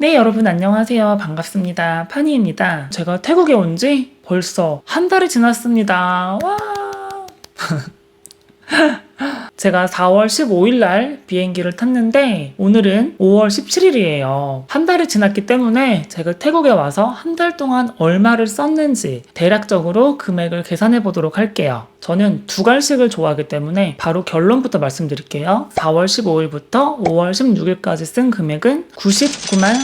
네, 여러분 안녕하세요. 반갑습니다. 파니입니다. 제가 태국에 온 지 벌써 한 달이 지났습니다. 와! 제가 4월 15일 날 비행기를 탔는데 오늘은 5월 17일이에요. 한 달이 지났기 때문에 제가 태국에 와서 한 달 동안 얼마를 썼는지 대략적으로 금액을 계산해 보도록 할게요. 저는 두 갈식을 좋아하기 때문에 바로 결론부터 말씀드릴게요. 4월 15일부터 5월 16일까지 쓴 금액은 99만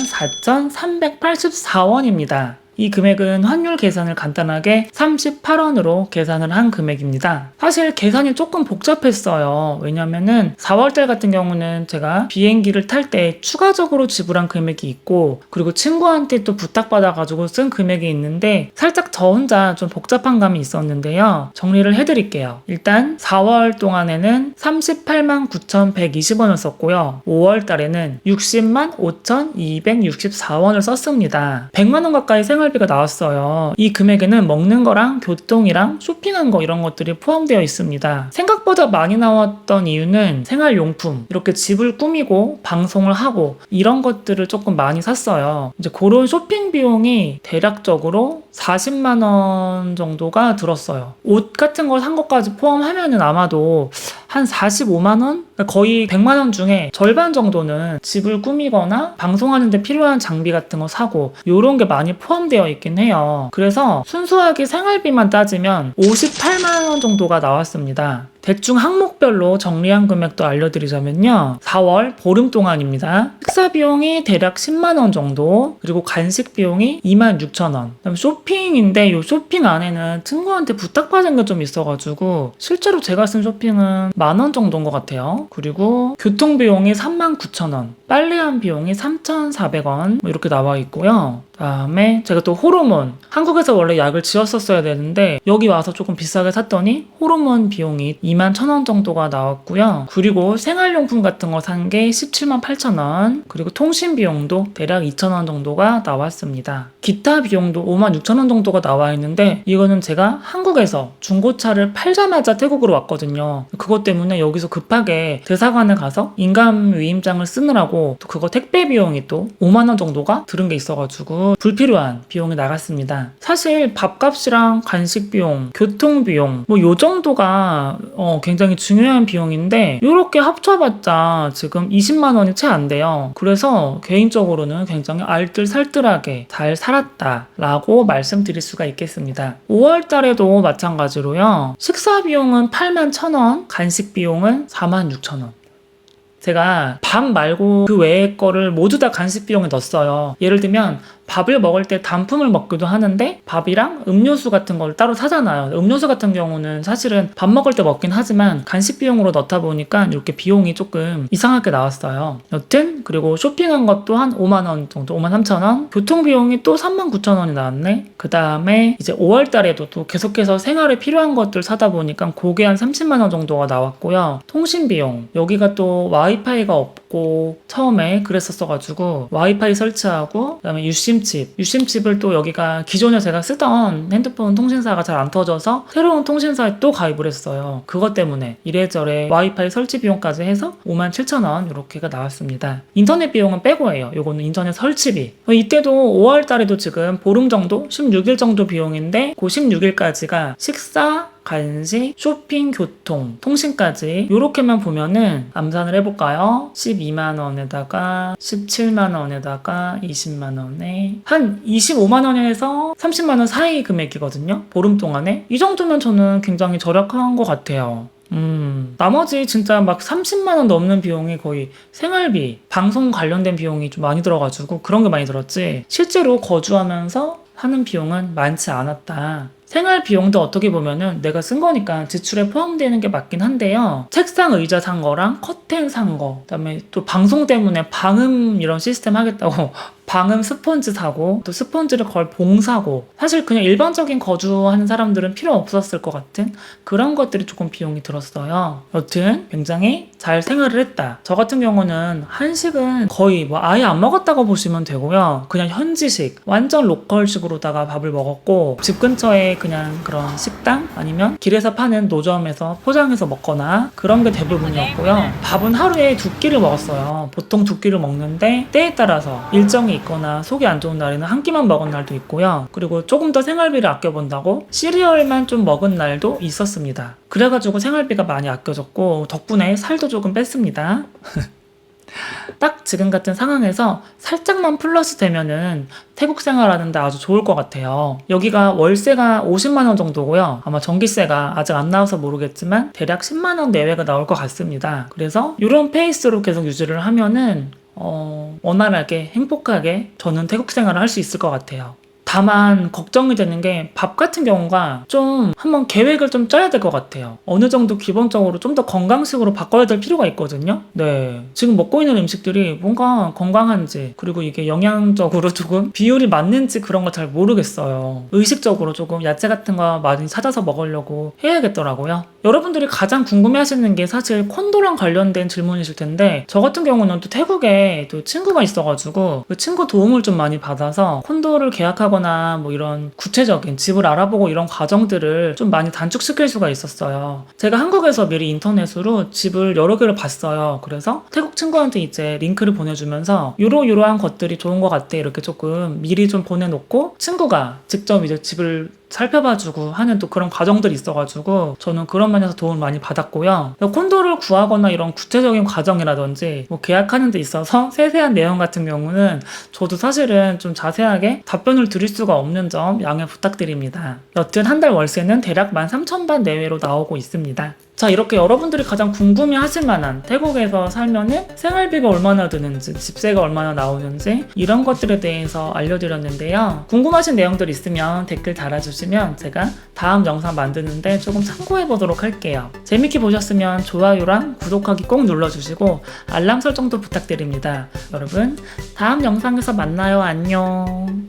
4,384원입니다. 이 금액은 환율 계산을 간단하게 38원으로 계산을 한 금액입니다. 사실 계산이 조금 복잡했어요. 왜냐면은 4월달 같은 경우는 제가 비행기를 탈 때 추가적으로 지불한 금액이 있고 그리고 친구한테 또 부탁받아가지고 쓴 금액이 있는데 살짝 저 혼자 좀 복잡한 감이 있었는데요. 정리를 해드릴게요. 일단 4월 동안에는 38만 9,120원을 썼고요. 5월 달에는 60만 5,264원을 썼습니다. 100만 원 가까이 생활 비가 나왔어요. 이 금액에는 먹는 거랑 교통이랑 쇼핑한 거 이런 것들이 포함되어 있습니다. 생각보다 많이 나왔던 이유는 생활용품, 이렇게 집을 꾸미고 방송을 하고 이런 것들을 조금 많이 샀어요. 이제 그런 쇼핑 비용이 대략적으로 40만 원 정도가 들었어요. 옷 같은 걸 산 것까지 포함하면은 아마도 한 45만 원? 거의 100만 원 중에 절반 정도는 집을 꾸미거나 방송하는데 필요한 장비 같은 거 사고 요런 게 많이 포함되어 있긴 해요. 그래서 순수하게 생활비만 따지면 58만 원 정도가 나왔습니다. 대충 항목별로 정리한 금액도 알려드리자면요. 4월 보름 동안입니다. 식사 비용이 대략 10만 원 정도, 그리고 간식 비용이 2만 6천 원. 그다음에 쇼핑인데 이 쇼핑 안에는 친구한테 부탁받은 게 좀 있어가지고 실제로 제가 쓴 쇼핑은 만 원 정도인 것 같아요. 그리고 교통 비용이 3만 9천 원, 빨래한 비용이 3,400원 뭐 이렇게 나와 있고요. 다음에 제가 또 호르몬 한국에서 원래 약을 지었었어야 되는데 여기 와서 조금 비싸게 샀더니 호르몬 비용이 2만 1천원 정도가 나왔고요. 그리고 생활용품 같은 거 산 게 17만 8천원 그리고 통신 비용도 대략 2천원 정도가 나왔습니다. 기타 비용도 5만 6천원 정도가 나와 있는데 이거는 제가 한국에서 중고차를 팔자마자 태국으로 왔거든요. 그것 때문에 여기서 급하게 대사관에 가서 인감 위임장을 쓰느라고 또 그거 택배 비용이 또 5만 원 정도가 들은 게 있어가지고 불필요한 비용이 나갔습니다. 사실 밥값이랑 간식 비용, 교통 비용 뭐 요 정도가 어, 굉장히 중요한 비용인데 이렇게 합쳐봤자 지금 20만 원이 채 안 돼요. 그래서 개인적으로는 굉장히 알뜰살뜰하게 잘 살 았다라고 말씀드릴 수가 있겠습니다. 5월 달에도 마찬가지로요. 식사 비용은 8만 1천 원, 간식 비용은 4만 6천 원. 제가 밥 말고 그 외의 거를 모두 다 간식 비용에 넣었어요. 예를 들면 밥을 먹을 때 단품을 먹기도 하는데 밥이랑 음료수 같은 걸 따로 사잖아요. 음료수 같은 경우는 사실은 밥 먹을 때 먹긴 하지만 간식 비용으로 넣다 보니까 이렇게 비용이 조금 이상하게 나왔어요. 여튼 그리고 쇼핑한 것도 한 5만 원 정도, 5만 3천 원. 교통 비용이 또 3만 9천 원이 나왔네. 그 다음에 이제 5월 달에도 또 계속해서 생활에 필요한 것들 사다 보니까 그게 한 30만 원 정도가 나왔고요. 통신 비용 여기가 또 와이파이가 없고 처음에 그랬었어가지고 와이파이 설치하고 그다음에 유심 유심칩. 유심칩을 또 여기가 기존에 제가 쓰던 핸드폰 통신사가 잘 안 터져서 새로운 통신사에 또 가입을 했어요. 그것 때문에 이래저래 와이파이 설치 비용까지 해서 5만 7천 원 이렇게가 나왔습니다. 인터넷 비용은 빼고예요. 요거는 인터넷 설치비. 이때도 5월 달에도 지금 보름 정도, 16일 정도 비용인데 그 16일까지가 식사, 간식, 쇼핑, 교통, 통신까지 이렇게만 보면은 암산을 해볼까요? 12만 원에다가 17만 원에다가 20만 원에 한 25만 원에서 30만 원 사이 금액이거든요. 보름 동안에 이 정도면 저는 굉장히 절약한 것 같아요. 음, 나머지 진짜 막 30만 원 넘는 비용이 거의 생활비, 방송 관련된 비용이 좀 많이 들어가지고 그런 게 많이 들었지. 실제로 거주하면서 하는 비용은 많지 않았다. 생활 비용도 어떻게 보면은 내가 쓴 거니까 지출에 포함되는 게 맞긴 한데요. 책상 의자 산 거랑 커튼 산 거, 그다음에 또 방송 때문에 방음 이런 시스템 하겠다고 방음 스펀지 사고 또 스펀지를 걸 봉 사고 사실 그냥 일반적인 거주하는 사람들은 필요 없었을 것 같은 그런 것들이 조금 비용이 들었어요. 여튼 굉장히 잘 생활을 했다. 저 같은 경우는 한식은 거의 뭐 아예 안 먹었다고 보시면 되고요. 그냥 현지식 완전 로컬식으로다가 밥을 먹었고 집 근처에 그냥 그런 식당 아니면 길에서 파는 노점에서 포장해서 먹거나 그런 게 대부분이었고요. 밥은 하루에 두 끼를 먹었어요. 보통 두 끼를 먹는데 때에 따라서 일정이 있거나 속이 안 좋은 날에는 한 끼만 먹은 날도 있고요. 그리고 조금 더 생활비를 아껴본다고 시리얼만 좀 먹은 날도 있었습니다. 그래가지고 생활비가 많이 아껴졌고 덕분에 살도 조금 뺐습니다. 딱 지금 같은 상황에서 살짝만 플러스 되면은 태국 생활하는데 아주 좋을 것 같아요. 여기가 월세가 50만 원 정도고요. 아마 전기세가 아직 안 나와서 모르겠지만 대략 10만 원 내외가 나올 것 같습니다. 그래서 이런 페이스로 계속 유지를 하면은 어, 원활하게 행복하게 저는 태국 생활을 할 수 있을 것 같아요. 다만 걱정이 되는 게 밥 같은 경우가 좀 한번 계획을 좀 짜야 될 것 같아요. 어느 정도 기본적으로 좀 더 건강식으로 바꿔야 될 필요가 있거든요. 네. 지금 먹고 있는 음식들이 뭔가 건강한지 그리고 이게 영양적으로 조금 비율이 맞는지 그런 거잘 모르겠어요. 의식적으로 조금 야채 같은 거 많이 찾아서 먹으려고 해야겠더라고요. 여러분들이 가장 궁금해 하시는 게 사실 콘도랑 관련된 질문이실 텐데 저 같은 경우는 또 태국에 또 친구가 있어가지고 그 친구 도움을 좀 많이 받아서 콘도를 계약하거나 뭐 이런 구체적인 집을 알아보고 이런 과정들을 좀 많이 단축시킬 수가 있었어요. 제가 한국에서 미리 인터넷으로 집을 여러 개를 봤어요. 그래서 태국 친구한테 이제 링크를 보내주면서 요러요러한 것들이 좋은 것 같아 이렇게 조금 미리 좀 보내놓고 친구가 직접 이제 집을 살펴봐주고 하는 또 그런 과정들이 있어가지고 저는 그런 면에서 도움을 많이 받았고요. 콘도를 구하거나 이런 구체적인 과정이라든지 뭐 계약하는 데 있어서 세세한 내용 같은 경우는 저도 사실은 좀 자세하게 답변을 드릴 수가 없는 점 양해 부탁드립니다. 여튼 한 달 월세는 대략 13,000반 내외로 나오고 있습니다. 자, 이렇게 여러분들이 가장 궁금해 하실 만한 태국에서 살면은 생활비가 얼마나 드는지, 집세가 얼마나 나오는지 이런 것들에 대해서 알려드렸는데요. 궁금하신 내용들 있으면 댓글 달아주시면 제가 다음 영상 만드는데 조금 참고해 보도록 할게요. 재밌게 보셨으면 좋아요랑 구독하기 꼭 눌러주시고 알람 설정도 부탁드립니다. 여러분, 다음 영상에서 만나요. 안녕.